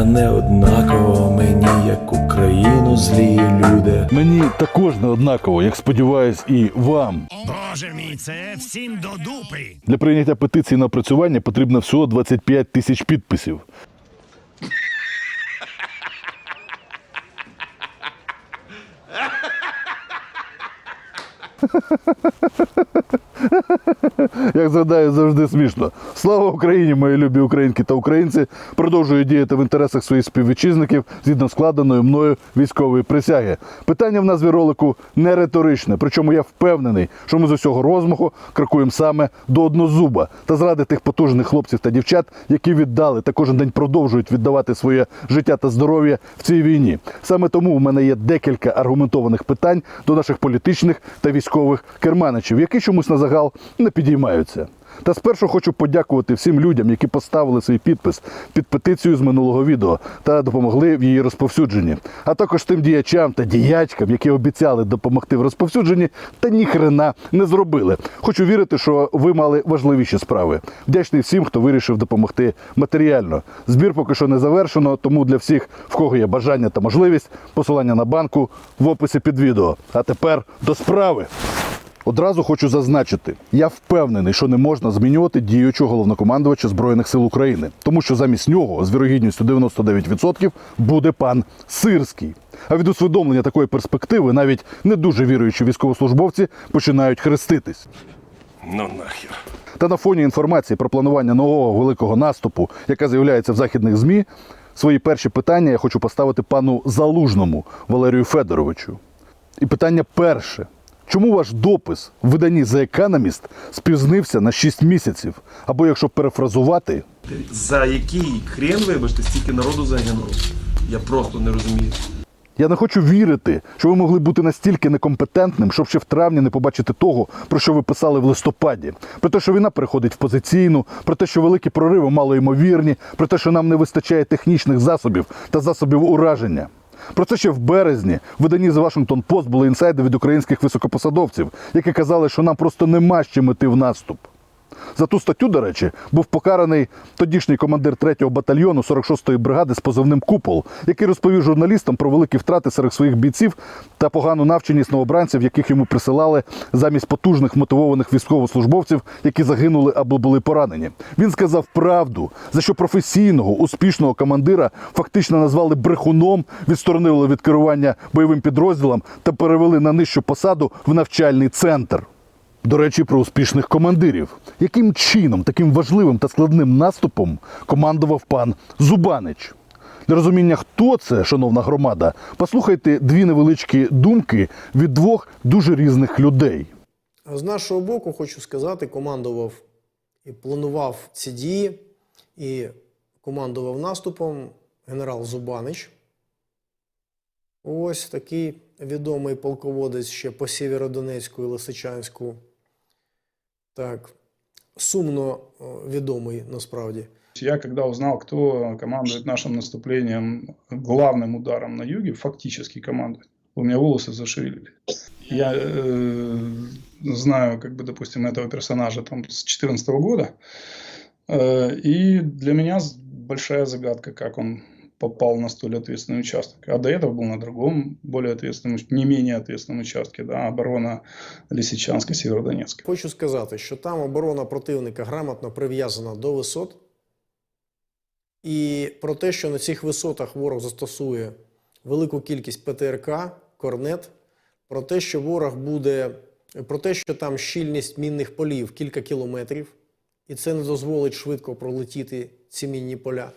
Та не однаково мені, як Україну злі люди. Мені також не однаково, як сподіваюсь, і вам. Боже мій, це всім до дупи. Для прийняття петиції на опрацювання потрібно всього 25 тисяч підписів. Як згадаю, завжди смішно. Слава Україні, мої любі українки та українці. Продовжую діяти в інтересах своїх співвітчизників згідно складеної мною військової присяги. Питання в назві ролику не риторичне. Причому я впевнений, що ми з усього розмаху крокуємо саме до однозуба та зради тих потужних хлопців та дівчат, які віддали та кожен день продовжують віддавати своє життя та здоров'я в цій війні. Саме тому в мене є декілька аргументованих питань до наших політичних та військових керманичів, які чомусь на загал не підіймаються. Та спершу хочу подякувати всім людям, які поставили свій підпис під петицію з минулого відео та допомогли в її розповсюдженні. А також тим діячам та діячкам, які обіцяли допомогти в розповсюдженні, та ніхрена не зробили. Хочу вірити, що ви мали важливіші справи. Вдячний всім, хто вирішив допомогти матеріально. Збір поки що не завершено, тому для всіх, в кого є бажання та можливість, посилання на банку в описі під відео. А тепер до справи. Одразу хочу зазначити, я впевнений, що не можна змінювати діючого головнокомандувача Збройних сил України, тому що замість нього з вірогідністю 99% буде пан Сирський. А від усвідомлення такої перспективи навіть не дуже віруючі військовослужбовці починають хреститись. Ну нахер. Та на фоні інформації про планування нового великого наступу, яка з'являється в західних ЗМІ, свої перші питання я хочу поставити пану Залужному Валерію Федоровичу. І питання перше. Чому ваш допис в виданні The Economist спізнився на 6 місяців? Або якщо перефразувати, За який хрен, вибачте, стільки народу загинуло? Я просто не розумію. я не хочу вірити, що ви могли бути настільки некомпетентним, щоб ще в травні не побачити того, про що ви писали в листопаді. Про те, що війна переходить в позиційну, про те, що великі прориви малоймовірні, про те, що нам не вистачає технічних засобів та засобів ураження. Про це ще в березні в виданні The Washington Post були інсайди від українських високопосадовців, які казали, що нам просто нема з чим іти в наступ. За ту статтю, до речі, був покараний тодішній командир 3-го батальйону 46-ї бригади з позивним Купол, який розповів журналістам про великі втрати серед своїх бійців та погану навченість новобранців, яких йому присилали замість потужних мотивованих військовослужбовців, які загинули або були поранені. Він сказав правду, за що професійного, успішного командира фактично назвали брехуном, відсторонили від керування бойовим підрозділом та перевели на нижчу посаду в навчальний центр. До речі, про успішних командирів. Яким чином таким важливим та складним наступом командував пан Зубанич? Для розуміння, хто це, шановна громада, послухайте дві невеличкі думки від двох дуже різних людей. З нашого боку, хочу сказати, командував і планував ці дії, і командував наступом генерал Зубанич. Ось такий відомий полководець ще по Сєвєродонецьку і Лисичанську. Так, сумно е, відомий насправді. Я когда узнал, кто командует нашим наступлением, главным ударом на юге, фактически командует, у меня волосы зашевелились. Я э, знаю, как бы, допустим, этого персонажа там с 2014 года, э, и для меня большая загадка, как он попал на столь ответственный участок. А до этого был на другом, более ответственном, не менее ответственном участке, да, оборона Лисичанска, Северодонецка. Хочу сказати, що там оборона противника грамотно прив'язана до висот. І про те, що на цих висотах ворог застосує велику кількість ПТРК, корнет, про те, що ворог буде, про те, що там щільність мінних полів кілька кілометрів, і це не дозволить швидко пролетіти ці мінні поля.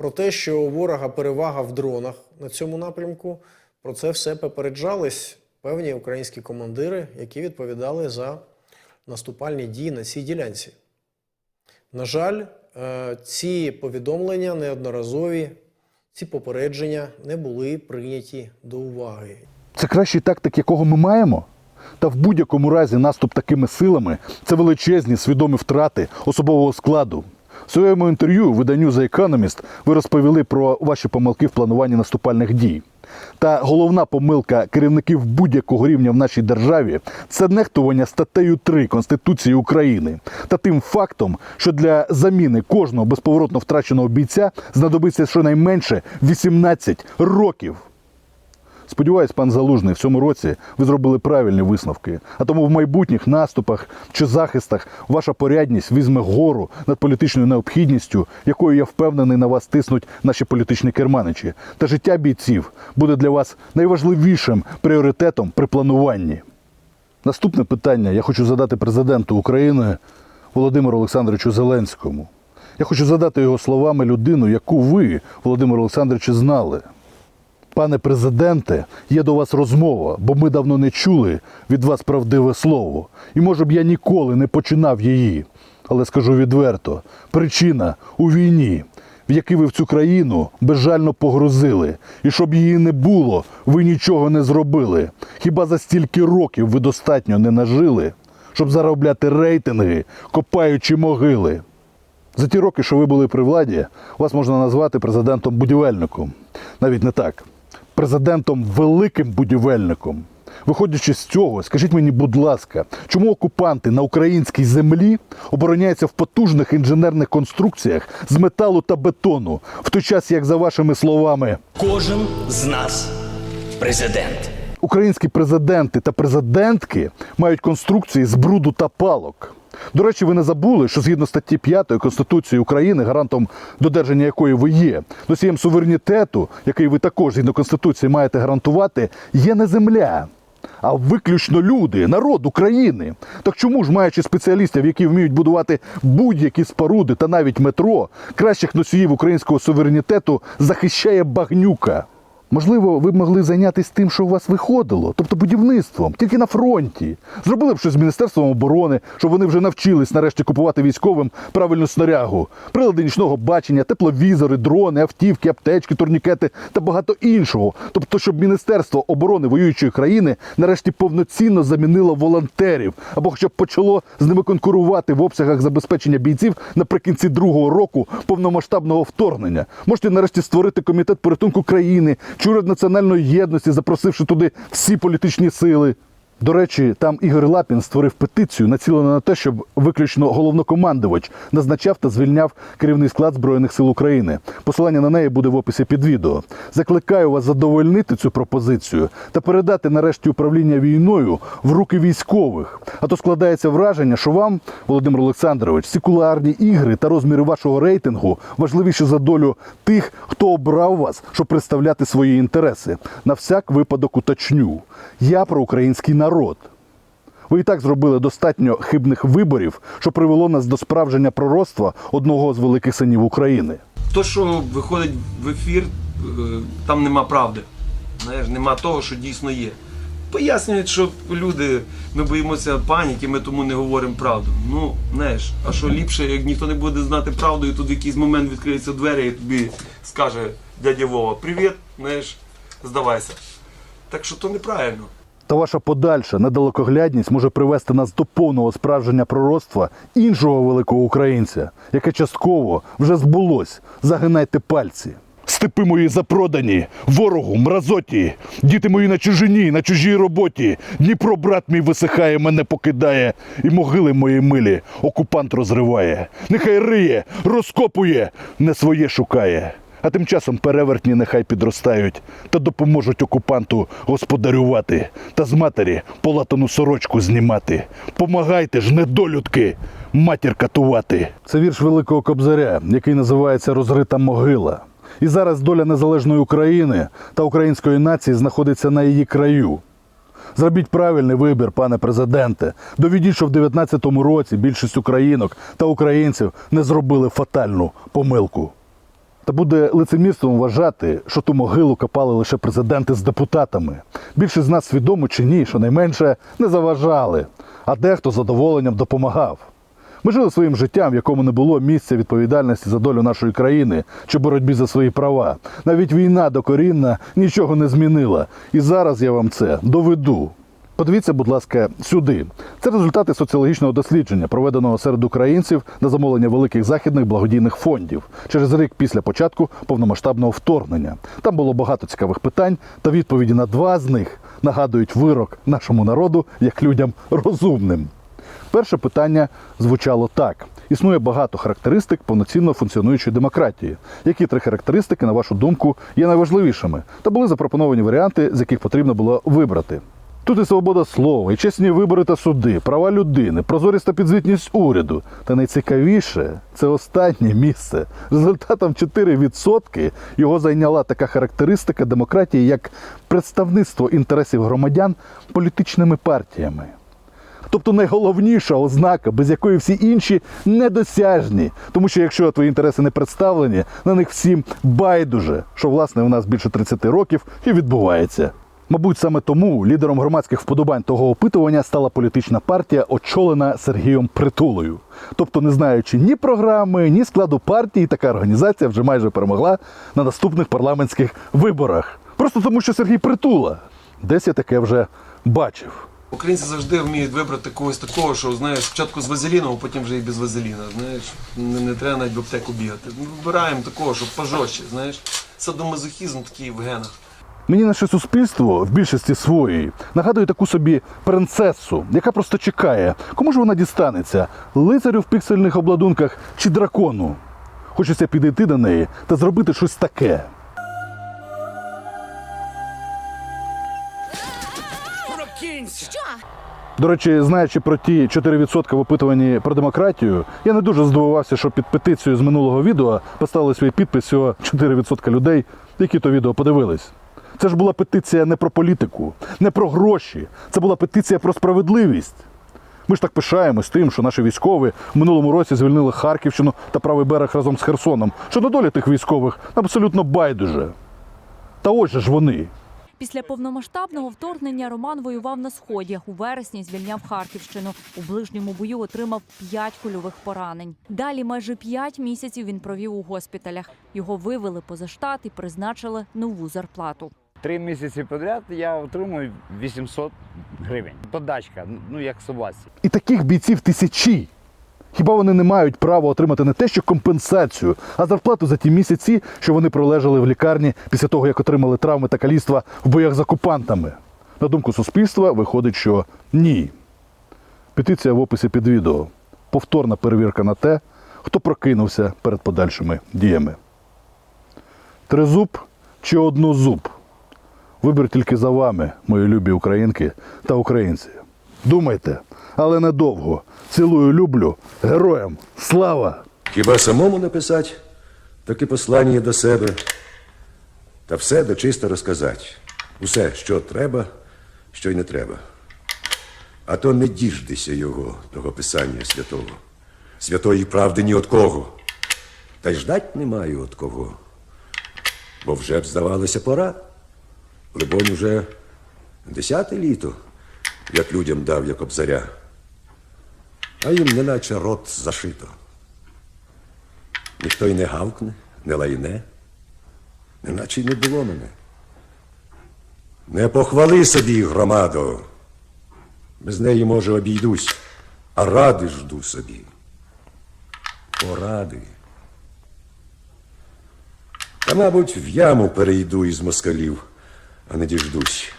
Про те, що у ворога перевага в дронах на цьому напрямку, про це все попереджались певні українські командири, які відповідали за наступальні дії на цій ділянці. На жаль, е, ці повідомлення неодноразові, ці попередження не були прийняті до уваги. Це кращий тактик, якого ми маємо? Та в будь-якому разі наступ такими силами це величезні свідомі втрати особового складу. Своєму інтерв'ю виданню The Economist ви розповіли про ваші помилки в плануванні наступальних дій. Та головна помилка керівників будь-якого рівня в нашій державі це нехтування статтею 3 Конституції України та тим фактом, що для заміни кожного безповоротно втраченого бійця знадобиться щонайменше 18 років. Сподіваюсь, пан Залужний, в цьому році ви зробили правильні висновки. А тому в майбутніх наступах чи захистах ваша порядність візьме гору над політичною необхідністю, якою я впевнений на вас тиснуть наші політичні керманичі. Та життя бійців буде для вас найважливішим пріоритетом при плануванні. Наступне питання я хочу задати президенту України Володимиру Олександровичу Зеленському. Я хочу задати його словами людину, яку ви, Володимир Олександрович, знали. Пане президенте, є до вас розмова, бо ми давно не чули від вас правдиве слово. І може б я ніколи не починав її. Але скажу відверто: причина у війні, в якій ви в цю країну безжально погрузили. І щоб її не було, ви нічого не зробили. Хіба за стільки років ви достатньо не нажили, щоб заробляти рейтинги, копаючи могили? За ті роки, що ви були при владі, вас можна назвати президентом-будівельником. Навіть не так. Президентом великим будівельником. Виходячи з цього, скажіть мені, будь ласка, чому окупанти на українській землі обороняються в потужних інженерних конструкціях з металу та бетону, в той час, як за вашими словами, Кожен з нас президент. Українські президенти та президентки мають конструкції з бруду та палок. До речі, ви не забули, що згідно статті 5 Конституції України, гарантом додержання якої ви є, носієм суверенітету, який ви також згідно Конституції маєте гарантувати, є не земля. А виключно люди, народ України. Так чому ж, маючи спеціалістів, які вміють будувати будь-які споруди та навіть метро, кращих носіїв українського суверенітету захищає багнюка? Можливо, ви б могли зайнятися тим, що у вас виходило, тобто будівництвом, тільки на фронті. Зробили б щось з Міністерством оборони, щоб вони вже навчились нарешті купувати військовим правильну снарягу, прилади нічного бачення, тепловізори, дрони, автівки, аптечки, турнікети та багато іншого. Тобто, щоб Міністерство оборони воюючої країни нарешті повноцінно замінило волонтерів або хоча б почало з ними конкурувати в обсягах забезпечення бійців наприкінці другого року повномасштабного вторгнення. Можете нарешті створити комітет порятунку країни уряд національної єдності, запросивши туди всі політичні сили. До речі, там Ігор Лапін створив петицію, націлену на те, щоб виключно головнокомандувач назначав та звільняв керівний склад Збройних сил України. Посилання на неї буде в описі під відео. Закликаю вас задовольнити цю пропозицію та передати нарешті управління війною в руки військових. А то складається враження, що вам, Володимир Олександрович, секуларні ігри та розміри вашого рейтингу важливіші за долю тих, хто обрав вас, щоб представляти свої інтереси. На всяк випадок уточню. Я про український народ. Ви і так зробили достатньо хибних виборів, що привело нас до справження пророцтва одного з великих синів України. То, що виходить в ефір, е, там нема правди. Знаєш, нема того, що дійсно є. Пояснюють, що люди, ми боїмося паніки, ми тому не говоримо правду. Ну, знаєш, а що ліпше, як ніхто не буде знати правду, і тут в якийсь момент відкриються двері і тобі скаже дядя Вова, привіт, знаєш, здавайся. Так що то неправильно. Та ваша подальша недалекоглядність може привести нас до повного справжнення пророцтва іншого великого українця, яке частково вже збулось. Загинайте пальці. Степи мої запродані, ворогу, мразоті, діти мої на чужині, на чужій роботі. Дніпро, брат мій висихає, мене покидає, і могили мої милі окупант розриває. Нехай риє, розкопує, не своє шукає. А тим часом перевертні нехай підростають та допоможуть окупанту господарювати та з матері полатану сорочку знімати. Помагайте ж, недолюдки, матір катувати. Це вірш Великого Кобзаря, який називається Розрита могила. І зараз доля незалежної України та української нації знаходиться на її краю. Зробіть правильний вибір, пане президенте. Доведіть, що в 19-му році більшість українок та українців не зробили фатальну помилку. Та буде лицемірством вважати, що ту могилу копали лише президенти з депутатами. Більшість з нас свідомо чи ні, що найменше не заважали, а дехто задоволенням допомагав. Ми жили своїм життям, в якому не було місця відповідальності за долю нашої країни чи боротьбі за свої права. Навіть війна докорінна нічого не змінила. І зараз я вам це доведу. Подивіться, будь ласка, сюди. Це результати соціологічного дослідження, проведеного серед українців на замовлення великих західних благодійних фондів через рік після початку повномасштабного вторгнення. Там було багато цікавих питань, та відповіді на два з них нагадують вирок нашому народу як людям розумним. Перше питання звучало так: існує багато характеристик повноцінно функціонуючої демократії. Які три характеристики, на вашу думку, є найважливішими? Та були запропоновані варіанти, з яких потрібно було вибрати. Тут і свобода слова, і чесні вибори та суди, права людини, прозорість та підзвітність уряду. Та найцікавіше це останнє місце. Результатом 4% його зайняла така характеристика демократії, як представництво інтересів громадян політичними партіями. Тобто найголовніша ознака, без якої всі інші недосяжні. Тому що якщо твої інтереси не представлені, на них всім байдуже, що власне у нас більше 30 років і відбувається. Мабуть, саме тому лідером громадських вподобань того опитування стала політична партія, очолена Сергієм Притулою. Тобто, не знаючи ні програми, ні складу партії, така організація вже майже перемогла на наступних парламентських виборах. Просто тому, що Сергій Притула десь я таке вже бачив. Українці завжди вміють вибрати когось такого, що знаєш, спочатку з вазеліном, а потім вже і без вазеліна. Знаєш, не, не треба навіть в аптеку бігати. Ми вибираємо такого, щоб пожорстче, знаєш. Садомазохізм такий в генах. Мені наше суспільство в більшості своїй нагадує таку собі принцесу, яка просто чекає, кому ж вона дістанеться лицарю в піксельних обладунках чи дракону. Хочеться підійти до неї та зробити щось таке. До речі, знаючи про ті 4% в опитуванні про демократію, я не дуже здивувався, що під петицією з минулого відео поставили свій підпис всього 4% людей, які то відео подивились. Це ж була петиція не про політику, не про гроші. Це була петиція про справедливість. Ми ж так пишаємось тим, що наші військові в минулому році звільнили Харківщину та правий берег разом з Херсоном. Що на долі тих військових абсолютно байдуже. Та ось ж вони. Після повномасштабного вторгнення Роман воював на сході. У вересні звільняв Харківщину. У ближньому бою отримав п'ять кульових поранень. Далі майже п'ять місяців він провів у госпіталях. Його вивели поза штат і призначили нову зарплату. Три місяці підряд я отримую 800 гривень. Подачка, ну як собаці. І таких бійців тисячі. Хіба вони не мають права отримати не те, що компенсацію, а зарплату за ті місяці, що вони пролежали в лікарні після того, як отримали травми та каліцтва в боях з окупантами? На думку суспільства, виходить, що ні. Петиція в описі під відео. Повторна перевірка на те, хто прокинувся перед подальшими діями. Тризуб чи однозуб? Вибір тільки за вами, мої любі українки та українці. Думайте, але недовго. Цілую, люблю. Героям слава! Хіба самому написати таке послання до себе та все дочисто розказати. Усе, що треба, що й не треба. А то не діждися його, того писання святого, святої правди ні от кого. Та й ждать немає от кого. Бо вже б здавалося пора. Либонь уже десяте літо, як людям дав як обзаря, а їм неначе рот зашито. Ніхто й не гавкне, не лайне, неначе й не було мене. Не похвали собі, громадо. Без неї, може, обійдусь, а ради жду собі. Поради. Та, мабуть, в яму перейду із москалів, а не діждусь.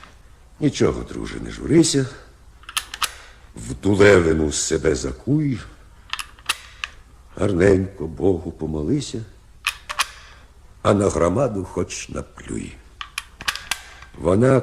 Нічого, друже, не журися. В дулевину себе закуй. Гарненько Богу помолися, а на громаду хоч наплюй. Вона